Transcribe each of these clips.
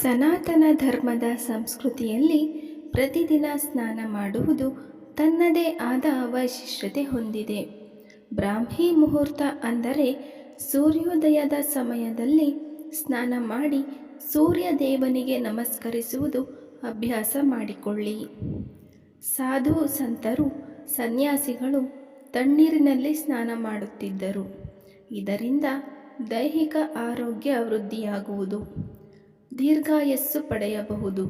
ಸನಾತನ ಧರ್ಮದ ಸಂಸ್ಕೃತಿಯಲ್ಲಿ ಪ್ರತಿದಿನ ಸ್ನಾನ ಮಾಡುವುದು ತನ್ನದೇ ಆದ ವೈಶಿಷ್ಟ್ಯತೆ ಹೊಂದಿದೆ. ಬ್ರಾಹ್ಮಿ ಮುಹೂರ್ತ ಅಂದರೆ ಸೂರ್ಯೋದಯದ ಸಮಯದಲ್ಲಿ ಸ್ನಾನ ಮಾಡಿ ಸೂರ್ಯ ದೇವನಿಗೆ ನಮಸ್ಕರಿಸುವುದು ಅಭ್ಯಾಸ ಮಾಡಿಕೊಳ್ಳಿ. ಸಾಧು ಸಂತರು, ಸನ್ಯಾಸಿಗಳು ತಣ್ಣೀರಿನಲ್ಲಿ ಸ್ನಾನ ಮಾಡುತ್ತಿದ್ದರು. ಇದರಿಂದ ದೈಹಿಕ ಆರೋಗ್ಯ ವೃದ್ಧಿಯಾಗುವುದು. ದೀರ್ಘಾಯಸ್ಸು ಪಡೆಯಬಹುದು.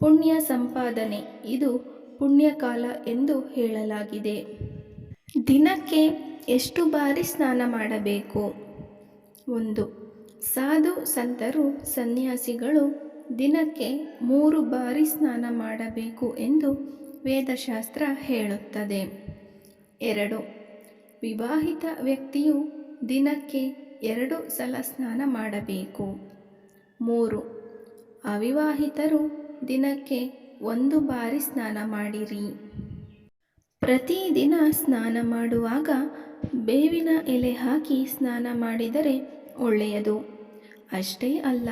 ಪುಣ್ಯ ಸಂಪಾದನೆ ಇದು ಪುಣ್ಯಕಾಲ ಎಂದು ಹೇಳಲಾಗಿದೆ. ದಿನಕ್ಕೆ ಎಷ್ಟು ಬಾರಿ ಸ್ನಾನ ಮಾಡಬೇಕು? ಒಂದು, ಸಾಧು ಸಂತರು ಸನ್ಯಾಸಿಗಳು ದಿನಕ್ಕೆ ಮೂರು ಬಾರಿ ಸ್ನಾನ ಮಾಡಬೇಕು ಎಂದು ವೇದಶಾಸ್ತ್ರ ಹೇಳುತ್ತದೆ. ಎರಡು, ವಿವಾಹಿತ ವ್ಯಕ್ತಿಯು ದಿನಕ್ಕೆ ಎರಡು ಸಲ ಸ್ನಾನ ಮಾಡಬೇಕು. ಮೂರು. ಅವಿವಾಹಿತರು ದಿನಕ್ಕೆ ಒಂದು ಬಾರಿ ಸ್ನಾನ ಮಾಡಿರಿ. ಪ್ರತಿದಿನ ಸ್ನಾನ ಮಾಡುವಾಗ ಬೇವಿನ ಎಲೆ ಹಾಕಿ ಸ್ನಾನ ಮಾಡಿದರೆ ಒಳ್ಳೆಯದು. ಅಷ್ಟೇ ಅಲ್ಲ,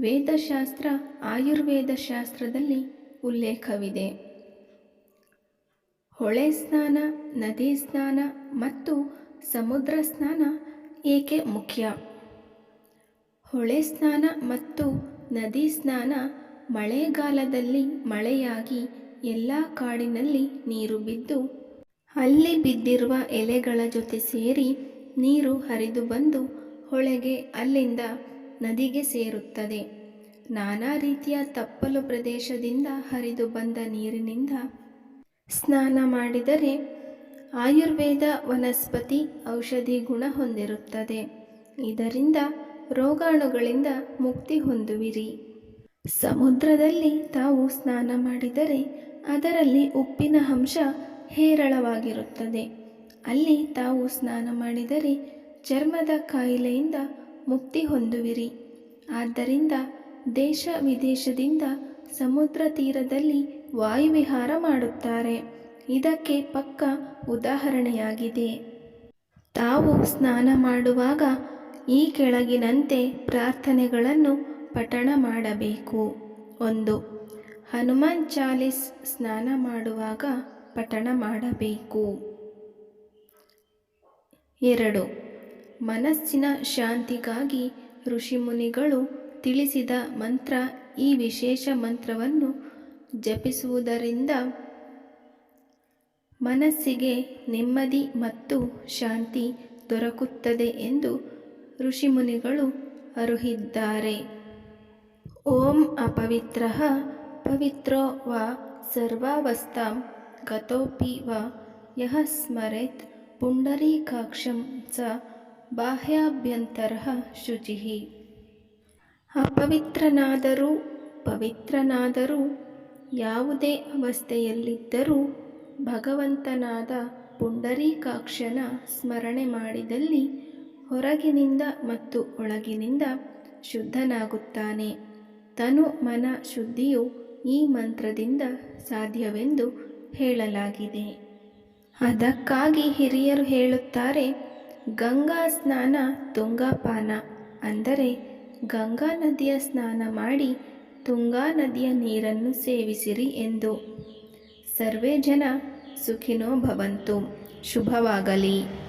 ವೇದಶಾಸ್ತ್ರ ಆಯುರ್ವೇದ ಶಾಸ್ತ್ರದಲ್ಲಿ ಉಲ್ಲೇಖವಿದೆ. ಹೊಳೆ ಸ್ನಾನ, ನದಿ ಸ್ನಾನ ಮತ್ತು ಸಮುದ್ರ ಸ್ನಾನ ಏಕೆ ಮುಖ್ಯ? ಹೊಳೆ ಸ್ನಾನ ಮತ್ತು ನದಿ ಸ್ನಾನ, ಮಳೆಗಾಲದಲ್ಲಿ ಮಳೆಯಾಗಿ ಎಲ್ಲ ಕಾಡಿನಲ್ಲಿ ನೀರು ಬಿದ್ದು, ಅಲ್ಲಿ ಬಿದ್ದಿರುವ ಎಲೆಗಳ ಜೊತೆ ಸೇರಿ ನೀರು ಹರಿದು ಬಂದು ಹೊಳೆಗೆ, ಅಲ್ಲಿಂದ ನದಿಗೆ ಸೇರುತ್ತದೆ. ನಾನಾ ರೀತಿಯ ತಪ್ಪಲು ಪ್ರದೇಶದಿಂದ ಹರಿದು ಬಂದ ನೀರಿನಿಂದ ಸ್ನಾನ ಮಾಡಿದರೆ ಆಯುರ್ವೇದ ವನಸ್ಪತಿ ಔಷಧಿ ಗುಣ ಹೊಂದಿರುತ್ತದೆ. ಇದರಿಂದ ರೋಗಾಣುಗಳಿಂದ ಮುಕ್ತಿ ಹೊಂದುವಿರಿ. ಸಮುದ್ರದಲ್ಲಿ ತಾವು ಸ್ನಾನ ಮಾಡಿದರೆ ಅದರಲ್ಲಿ ಉಪ್ಪಿನ ಅಂಶ ಹೇರಳವಾಗಿರುತ್ತದೆ. ಅಲ್ಲಿ ತಾವು ಸ್ನಾನ ಮಾಡಿದರೆ ಚರ್ಮದ ಕಾಯಿಲೆಯಿಂದ ಮುಕ್ತಿ ಹೊಂದುವಿರಿ. ಆದ್ದರಿಂದ ದೇಶ ವಿದೇಶದಿಂದ ಸಮುದ್ರ ತೀರದಲ್ಲಿ ವಾಯುವಿಹಾರ ಮಾಡುತ್ತಾರೆ. ಇದಕ್ಕೆ ಪಕ್ಕ ಉದಾಹರಣೆಯಾಗಿದೆ. ತಾವು ಸ್ನಾನ ಮಾಡುವಾಗ ಈ ಕೆಳಗಿನಂತೆ ಪ್ರಾರ್ಥನೆಗಳನ್ನು ಪಠಣ ಮಾಡಬೇಕು. ಒಂದು, ಹನುಮಾನ್ ಚಾಲಿಸ್ ಸ್ನಾನ ಮಾಡುವಾಗ ಪಠಣ ಮಾಡಬೇಕು. ಎರಡು, ಮನಸ್ಸಿನ ಶಾಂತಿಗಾಗಿ ಋಷಿಮುನಿಗಳು ತಿಳಿಸಿದ ಮಂತ್ರ, ಈ ವಿಶೇಷ ಮಂತ್ರವನ್ನು ಜಪಿಸುವುದರಿಂದ ಮನಸ್ಸಿಗೆ ನೆಮ್ಮದಿ ಮತ್ತು ಶಾಂತಿ ದೊರಕುತ್ತದೆ ಎಂದು ಋಷಿಮುನಿಗಳು ಅರುಹಿದ್ದಾರೆ. ಓಂ ಅಪವಿತ್ರ ಪವಿತ್ರೋ ವಾ ಸರ್ವಾವಸ್ಥಾಂ ಗತೋಪಿ ವ ಯಃ ಸ್ಮರೆತ್ ಪುಂಡರೀಕಾಕ್ಷಂ ಸ ಬಾಹ್ಯಾಭ್ಯಂತರ ಶುಚಿ. ಅಪವಿತ್ರನಾದರೂ ಪವಿತ್ರನಾದರೂ ಯಾವುದೇ ಅವಸ್ಥೆಯಲ್ಲಿದ್ದರೂ ಭಗವಂತನಾದ ಪುಂಡರೀಕಾಕ್ಷನ ಸ್ಮರಣೆ ಮಾಡಿದಲ್ಲಿ ಹೊರಗಿನಿಂದ ಮತ್ತು ಒಳಗಿನಿಂದ ಶುದ್ಧನಾಗುತ್ತಾನೆ. ತನು ಮನ ಶುದ್ಧಿಯು ಈ ಮಂತ್ರದಿಂದ ಸಾಧ್ಯವೆಂದು ಹೇಳಲಾಗಿದೆ. ಅದಕ್ಕಾಗಿ ಹಿರಿಯರು ಹೇಳುತ್ತಾರೆ, ಗಂಗಾ ಸ್ನಾನ ತುಂಗಾಪಾನ. ಅಂದರೆ, ಗಂಗಾ ನದಿಯ ಸ್ನಾನ ಮಾಡಿ ತುಂಗಾ ನದಿಯ ನೀರನ್ನು ಸೇವಿಸಿರಿ ಎಂದು. ಸರ್ವೇ ಜನ ಸುಖಿನೋ ಭವಂತು. ಶುಭವಾಗಲಿ.